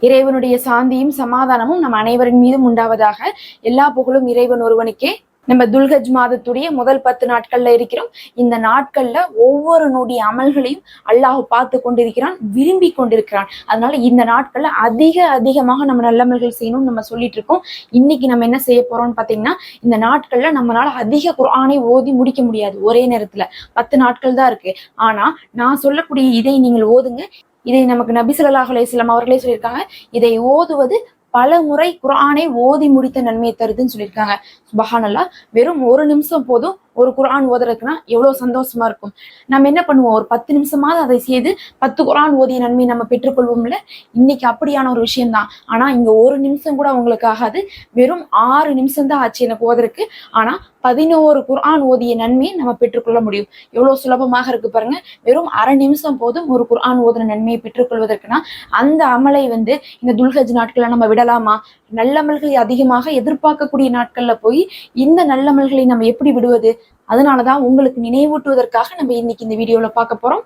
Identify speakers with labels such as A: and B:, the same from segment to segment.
A: இறைவனுடைய சாந்தியும் சமாதானமும் நம் அனைவரின் மீதும் உண்டாவதாக எல்லா புகழும் இறைவன் ஒருவனுக்கே. நம்ம துல்கஜ் மாதத்துடைய முதல் பத்து நாட்கள்ல இருக்கிறோம். இந்த நாட்கள்ல ஒவ்வொரு நொடி அமல்களையும் அல்லாஹ் பார்த்து கொண்டிருக்கிறான் விரும்பி கொண்டிருக்கிறான். அதனால இந்த நாட்கள்ல அதிக அதிகமாக நம்ம நல்லமல்கள் செய்யணும்னு நம்ம சொல்லிட்டு இருக்கோம். இன்னைக்கு நம்ம என்ன செய்ய போறோம்னு பாத்தீங்கன்னா இந்த நாட்கள்ல நம்மளால அதிக குரானை ஓதி முடிக்க முடியாது. ஒரே நேரத்துல. பத்து நாட்கள் தான் இருக்கு. ஆனா நான் சொல்லக்கூடிய இதை நீங்கள் ஓதுங்க. இதை நமக்கு நபி ஸல்லல்லாஹு அவர்களே சொல்லியிருக்காங்க. இதை ஓதுவது பல முறை குரானை ஓதி முடித்த நன்மையை தருதுன்னு சொல்லியிருக்காங்க. சுபஹானல்லா வெறும் ஒரு நிமிஷம் போதும் ஒரு குர்ஆன் ஓதுறதுக்குன்னா எவ்வளவு சந்தோஷமா இருக்கும். நம்ம என்ன பண்ணுவோம்? ஒரு பத்து நிமிஷமாவது அதை செய்து பத்து குர்ஆன் ஓதிய நன்மை நம்ம பெற்றுக்கொள்வோம்ல? இன்னைக்கு அப்படியான ஒரு விஷயம்தான். ஆனா இங்க ஒரு நிமிஷம் கூட அவங்களுக்கு ஆகாது. வெறும் ஆறு நிமிஷம் தான் ஆச்சு எனக்கு ஓதுறதுக்கு. ஆனா பதினோரு குர்ஆன் ஓதிய நன்மையை நம்ம பெற்றுக்கொள்ள முடியும். எவ்வளவு சுலபமாக இருக்கு பாருங்க. வெறும் அரை நிமிஷம் போதும் ஒரு குர்ஆன் ஓதுன நன்மையை பெற்றுக்கொள்வதற்குனா அந்த அமலை வந்து இந்த துல்கஜ் நாட்களை நம்ம விடலாமா? நல்லமல்களை அதிகமாக எதிர்பார்க்கக்கூடிய நாட்கள்ல போய் இந்த நல்லமல்களை நம்ம எப்படி விடுவது? அதனாலதான் உங்களுக்கு நினைவூட்டுவதற்காக நம்ம இன்னைக்கு இந்த வீடியோல பார்க்க போறோம்.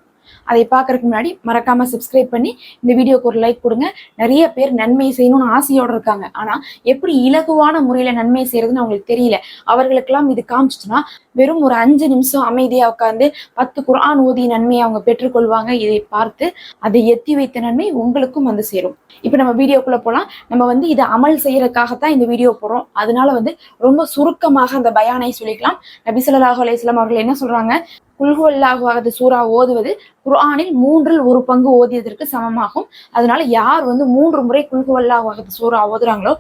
A: அதை பார்க்கறதுக்கு முன்னாடி மறக்காம சப்ஸ்கிரைப் பண்ணி இந்த வீடியோக்கு ஒரு லைக் கொடுங்க. நிறைய பேர் நன்மை செய்யணும்னு ஆசையோட இருக்காங்க. ஆனா எப்படி இலகுவான முறையில நன்மை செய்யறதுன்னு அவங்களுக்கு தெரியல. அவர்களுக்கெல்லாம் இது காமிச்சிச்சுன்னா வெறும் ஒரு அஞ்சு நிமிஷம் அமைதியா உட்காந்து பத்து குரான் ஓதிய நன்மையை அவங்க பெற்றுக்கொள்வாங்க. இதை பார்த்து அதை எத்தி வைத்த நன்மை உங்களுக்கும் வந்து சேரும். இப்போ நம்ம வீடியோக்குள்ள போலாம். நம்ம வந்து இதை அமல் செய்யறதுக்காகத்தான் இந்த வீடியோ போடுறோம். அதனால வந்து ரொம்ப சுருக்கமாக அந்த பயானை சொல்லிக்கலாம். நபிசல்லாஹ் அலையம் அவர்கள் என்ன சொல்றாங்க? குல்ஹு அல்லாஹுவாகது சூறா ஓதுவது குர்ஆனில் மூன்றில் ஒரு பங்கு ஓதியதற்கு சமமாகும். அதனால யார் வந்து மூன்று முறை குல்ஹு அல்லாஹுவாகது சூறா ஓதுறாங்களோ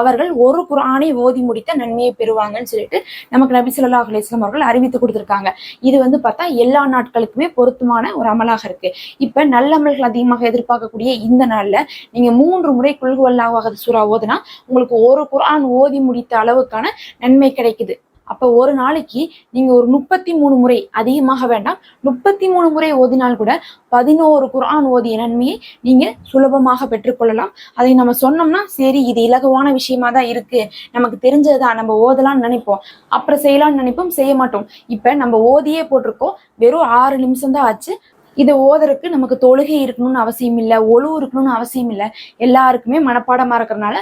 A: அவர்கள் ஒரு குரானை ஓதி முடித்த நன்மையை பெறுவாங்கன்னு சொல்லிட்டு நமக்கு நபி சொல்லா அலிஸ்லாம் அவர்கள் அறிவித்து கொடுத்துருக்காங்க. இது வந்து பார்த்தா எல்லா நாட்களுக்குமே பொருத்தமான ஒரு அமலாக இருக்கு. இப்ப நல்லமல்கள் அதிகமாக எதிர்பார்க்கக்கூடிய இந்த நாள்ல நீங்க மூன்று முறை குல்ஹு அல்லாஹுவாகது சூரா ஓதுனா உங்களுக்கு ஒரு குரான் ஓதி முடித்த அளவுக்கான நன்மை கிடைக்குது. அப்ப ஒரு நாளைக்கு நீங்க ஒரு முப்பத்தி மூணு முறை அதிகமாக வேண்டாம். முப்பத்தி மூணு முறை ஓதினால் கூட பதினோரு குரான் ஓதிய நன்மையை நீங்க சுலபமாக பெற்றுக்கொள்ளலாம். அதை நம்ம சொன்னோம்னா சரி இது இலகுவான விஷயமா தான் இருக்கு. நமக்கு தெரிஞ்சதுதான் நம்ம ஓதலாம்னு நினைப்போம். அப்புறம் செய்யலாம்னு நினைப்போம் செய்ய மாட்டோம். இப்ப நம்ம ஓதியே போட்டிருக்கோம். வெறும் ஆறு நிமிஷம் தான் ஆச்சு. இதை ஓதுறதுக்கு நமக்கு தொழுகை இருக்கணும்னு அவசியம் இல்லை ஒழு இருக்கணும்னு அவசியம் இல்லை. எல்லாருக்குமே மனப்பாடமா இருக்கிறனால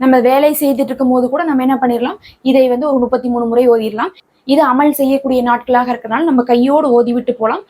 A: நம்ம வேலை செய்துட்டு இருக்கும் போது கூட நம்ம என்ன பண்ணிடலாம் இதை வந்து ஒரு முப்பத்தி மூணு முறை ஓதிடலாம் இது அமல் செய்யக்கூடிய நாட்களாக இருக்கிறனால நம்ம கையோடு ஓதி விட்டு போகலாம்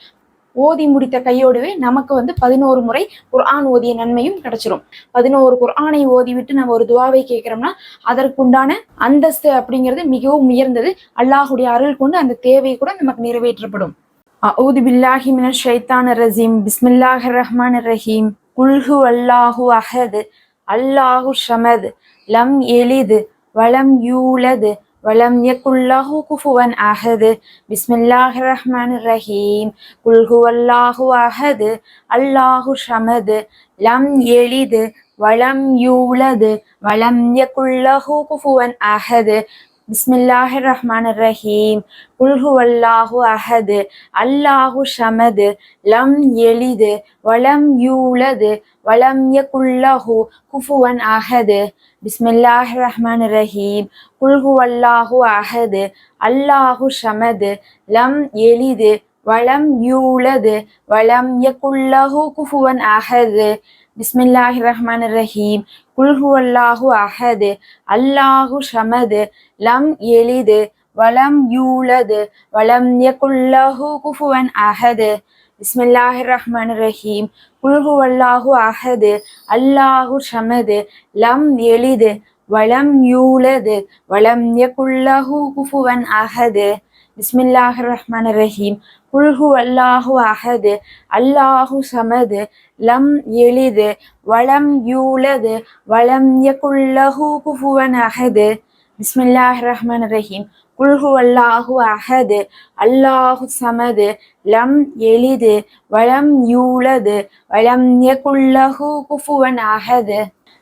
A: ஓதி முடித்த கையோடுவே நமக்கு வந்து பதினோரு முறை குர்ஆன் ஓதிய நன்மையும் கிடைச்சிரும். பதினோரு குர்ஆனை ஓதி விட்டு நம்ம ஒரு துவாவை கேட்கிறோம்னா அதற்குண்டான அந்தஸ்து அப்படிங்கிறது மிகவும் உயர்ந்தது. அல்லாஹுடைய அருள் கொண்டு அந்த தேவை கூட நமக்கு நிறைவேற்றப்படும். அவுது பில்லாஹி மின ஷைத்தான் ரசீம் பிஸ்மில்லாஹ் ரஹ்மான் ரஹீம். குல்ஹு அல்லாஹு அஹது. அல்லாஹு ஷமது. லம் எளிது வளம் யூலது வலம் யக்குல்லாஹு குஃபுவன் அஹது பிஸ்மில்லாஹ் ரஹ்மான் ரஹீம் குல்ஹு அல்லாஹு அஹது அல்லாஹு ஷமது லம் எளிது வளம் யூலது வளம் யக்குல்லாஹு குஃபுவன் அஹது பிஸ்மில்லாஹ் ரஹ்மான் ரஹீம் குல்ஹு அல்லாஹு அஹது அல்லாஹு ஷமது லம் எளிது வளம் யூலது வலம் யகுல்லஹு குஃபுவன் அஹது. பிஸ்மில்லாஹ் ரஹ்மான் ரஹீம் குல்ஹு அல்லாஹு அஹது. அல்லாஹு ஷமது. லம் எலிது. வளம் யூலது. வளம் யகுல்லஹு குஃபுவன் அஹது. பிஸ்மில்லாஹ் ரஹ்மான் ரஹீம் குல்ஹு அல்லாஹு அஹது. அல்லாஹு ஷமது. லம் எலிது. வளம் யூலது. வளம் யகுல்லஹு குஃபுவன் அஹது. பிஸ்மில்லாஹ் ரஹ்மான் ரஹீம் குல்ஹு அல்லாஹு அஹது அல்லாஹு ஷமது லம் எளிது வளம் யூலது வளம் யகுல்லஹு குஃபுவன் அஹது. பிஸ்மில்லாஹ் ரஹ்மான் ரஹீம் குல்ஹு அல்லாஹு அஹது அல்லாஹு சமது லம் எளிது வளம் யூலது வளம் யகுல்லஹு குஃபுவன் அஹது. பிஸ்மில்லாஹ் ரஹ்மான் ரஹீம் குல்ஹு அல்லாஹு அஹது. அல்லாஹு சமது. லம் எளிது வளம் யூலது. வளம் யகுல்லஹு குஃபுவன் அஹது.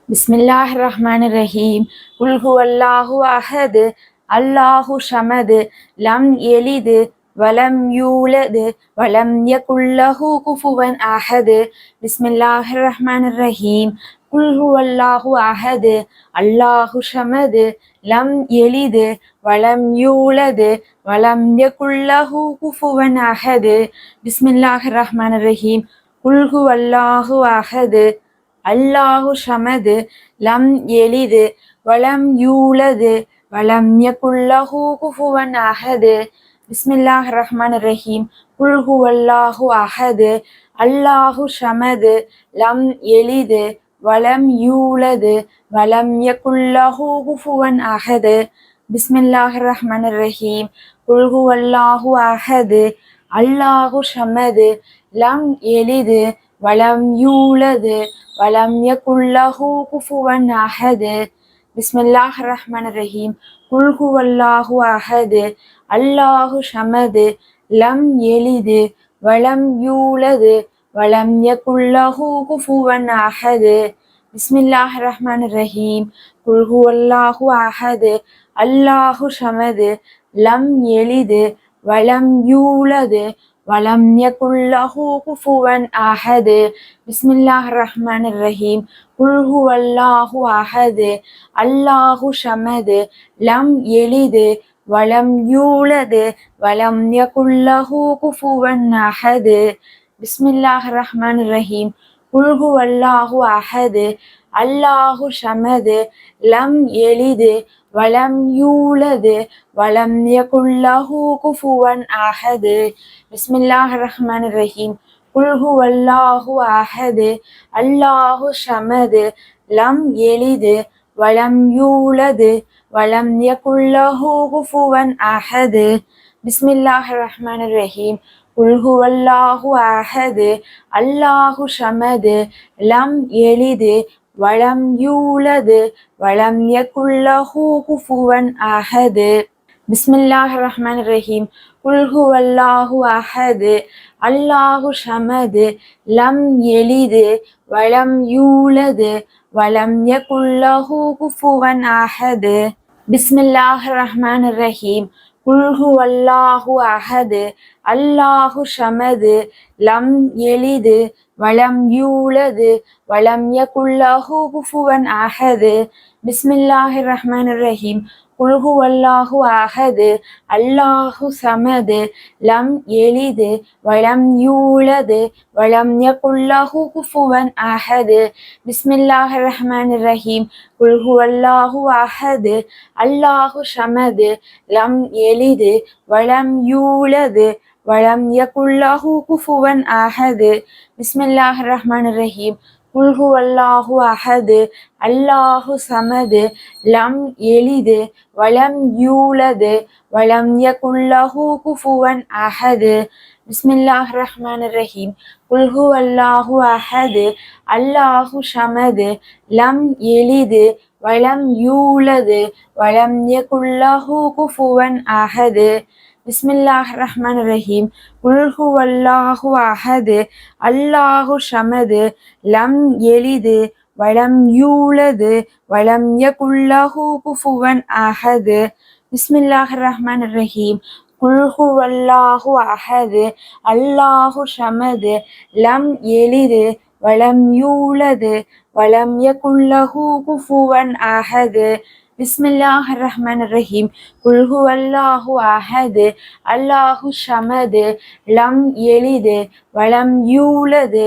A: பிஸ்மில்லாஹ் ரஹ்மான் ரஹீம் குல்ஹு அல்லாஹு அஹது. அல்லாஹு சமது. லம் எளிது வலம் யூலது. வலம் யகுல்லஹு குஃபுவன் அஹது. பிஸ்மில்லாஹ் ரஹ்மான் ரஹீம் குல்ஹு அல்லாஹு அஹது. அல்லாஹு ஷமது லம் எளிது வளம் யூலது வளம் யகுல்லஹு குஃபுவன் அஹது. பிஸ்மில்லாஹ் ரஹ்மான் ரஹீம். குல்ஹு அல்லாஹு அஹது. அல்லாஹு ஷமது. லம் எளிது வளம் யூலது வளம் யகுல்லஹு குஃபுவன் அஹது. பிஸ்மில்லாஹ் ரஹ்மான் ரஹீம். குல்ஹு அல்லாஹு அஹது. அல்லாஹு ஷமது. லம் எளிது வலம் யூலது வலம் யகுல்லஹு குஃபுவன் அஹது. பிஸ்மில்லாஹ் ரஹ்மன் ரஹீம். குல் அல்லாஹு அஹது. அல்லாஹு ஷமது. லம் எளிது வலம் யூலது வலம் யகுல்லஹு குஃபுவன் அஹது. பிஸ்மில்லாஹ் ரஹ்மன் ரஹீம். குல் அல்லாஹு அஹது. அல்லாஹு ஷமது. லம் எளிது வலம் யூலது வலம் யகுல்லஹு குஃபுவன் அஹது. பிஸ்மில்லாஹ் ரஹ்மான் ரஹீம் குல்ஹு அல்லாஹு அஹது. அல்லாஹு ஷமது. லம் எளிது. வலம் யூலது. வலம் யகுல்லஹு குஃபுவன் அஹது. பிஸ்மில்லாஹ் ரஹ்மான் ரஹீம் குல்ஹு அல்லாஹு அஹது. அல்லாஹு ஷமது. லம் எளிது. வலம் யூலது. வலம் யகுல்லஹு குஃபுவன் அஹது. பிஸ்மில்லாஹ் ரஹ்மான் ரஹீம் குல் ஹுவல்லாஹு அஹது அல்லாஹு ஷமது லம் எலிது வலம் யூலது வலம் யகுல்லஹு குஃபுவன் அஹது. பிஸ்மில்லாஹ் ரஹ்மான் ரஹீம் குல் ஹுவல்லாஹு அஹது அல்லாஹு ஷமது லம் எலிது வலம் யூலது வலம் யகுல்லஹு குஃபுவன் அஹது. பிஸ்மில்லாஹ் ரஹ்மான் ரஹீம் குல் ஹுவல்லாஹு அஹது அல்லாஹு ஷமது லம் எளிது வளம் யூலது வளம் யகுல்லஹு குஃபுவன் அஹது பிஸ்மில்லாஹ் ரஹ்மான் ரஹீம் உல்ஹு அல்லாஹு அஹது அல்லாஹு ஷமது லம் எளிது வளம் யூலது வளம் யகுல்லஹு குஃபுவன் அஹது பிஸ்மில்லாஹ் ரஹ்மான் ரஹீம் குல்ஹு அல்லாஹு அஹது அல்லாஹு ஷமது லம் எளிது வளம் யூலது வளம் யகுல்லாஹு குஃபுவன் அஹது. பிஸ்மில்லாஹிர் ரஹ்மான் ரஹீம். குல் அகது அல்லாஹு சமது லம் எளிது வளம் யூளது வளம் யகுல்லாஹு குஃபுவன் அஹது பிஸ்மில்லாஹ் ரஹ்மான் ரஹீம். குல் ஹுவல்லாஹு அஹது அல்லாஹு சமது லம் எளிது வளம் யூளது வளம் யகுல்லாஹு குஃபுவன் அஹது பிஸ்மில்லாஹ் ரஹ்மான் ரஹீம். குல்ஹு அல்லாஹு அஹது அல்லாஹு சமது லம் எளிது வலம் யூலது வலம் யகுல்லஹு குஃபுவன் அஹது பிஸ்மில்லாஹ் ரஹ்மான் ரஹீம் குல்ஹு அல்லாஹு அஹது அல்லாஹு சமது லம் எளிது வலம் யூலது வலம் யகுல்லஹு குஃபுவன் அஹது பிஸ்மில்லாஹ் ரஹ்மான் ரஹீம் உல்ஹு அல்லாஹு அஹது. அல்லாஹு ஷமது. லம் எளிது வளம் யூலது. வளம் யகுல்லஹு குஃபுவன் அஹது. பிஸ்மில்லாஹ் ரஹ்மான் ரஹீம் குல்ஹு அல்லாஹு அஹது. அல்லாஹு ஷமது. லம் எளிது வளம் யூலது. வளம் யகுல்லஹு குஃபுவன் அஹது. பிஸ்மில்லாஹ் ரஹ்மான் ரஹீம் குல்ஹு அல்லாஹு அஹது அல்லாஹு ஷமது லம் எளிது வளம் யூலது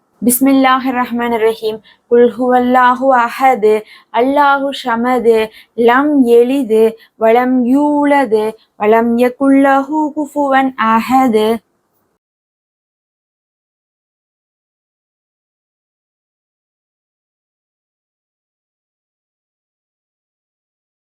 A: பிஸ்மில்லாஹ் ரஹ்மான் ரஹீம் குல்ஹு அல்லாஹு அஹது. அல்லாஹு ஷமது. லம் எளிது. வளம் யூலது. வளம் யகுல்லஹு குஃபுவன் அஹது.